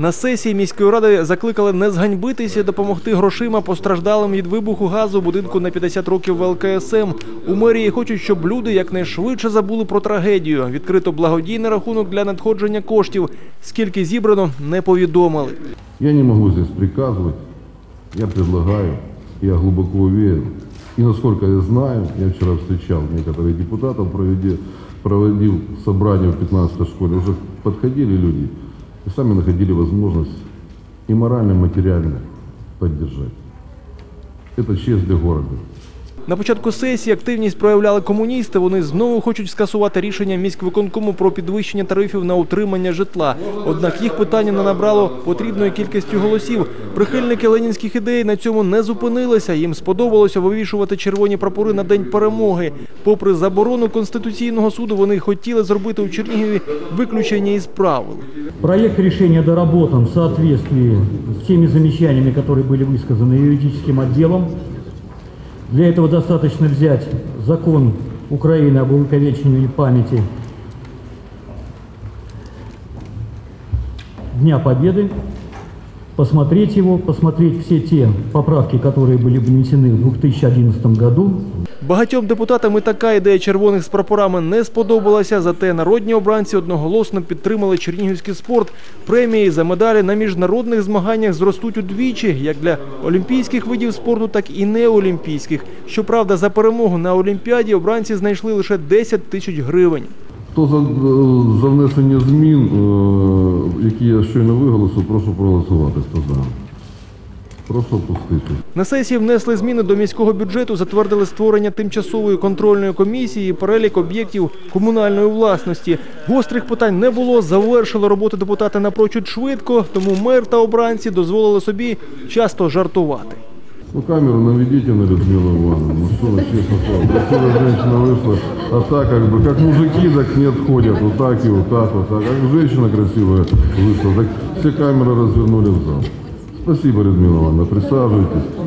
На сесії міської ради закликали не зганьбитися допомогти грошима постраждалим від вибуху газу будинку на 50 років ЛКСМ. У мерії хочуть, щоб люди якнайшвидше забули про трагедію. Відкрито благодійний рахунок для надходження коштів. Скільки зібрано, не повідомили. Я не могу здесь приказывать, я предлагаю, я глубоко уверен. И насколько я знаю, я вчера встречал некоторых депутатов, проведи- проводил собрание в 15 школе, уже подходили люди и сами находили возможность и морально, и материально поддержать. Это честь для города. На початку сесії активність проявляли комуністи. Вони знову хочуть скасувати рішення міськвиконкому про підвищення тарифів на утримання житла. Однак їх питання не набрало потрібної кількості голосів. Прихильники ленінських ідей на цьому не зупинилися. Їм сподобалося вивішувати червоні прапори на день перемоги. Попри заборону конституційного суду, вони хотіли зробити у Чернігові виключення із правил. Проект решения доработан в соответствии с теми замечаниями, которые были высказаны юридическим отделом. Для этого достаточно взять закон Украины об увековечении памяти Дня Победы, посмотреть его, посмотреть все те поправки, которые были внесены в 2011 году, Багатьом депутатам і така ідея червоних з прапорами не сподобалася. Зате народні обранці одноголосно підтримали чернігівський спорт. Премії за медалі на міжнародних змаганнях зростуть удвічі, як для олімпійських видів спорту, так і неолімпійських. Щоправда, за перемогу на олімпіаді обранці знайшли лише 10 тисяч гривень. Хто за, е, за внесення змін, е, які я щойно виголосив, прошу проголосувати. Хто за? Прошу опустити. На сесії внесли зміни до міського бюджету, затвердили створення тимчасової контрольної комісії, перелік об'єктів комунальної власності. Гострих питань не було. Завершили роботу депутати напрочуд швидко, тому мер та обранці дозволили собі часто жартувати. Ну, камеру наведите на Людмилу Ивановну. Ну, что вы, честно слово. Женщина вышла, а так как бы, как мужики так не отходят, вот так и вот так, вот так. Как женщина красивая вышла, так все камеры развернули в зал. Спасибо, Людмила Ивановна, присаживайтесь.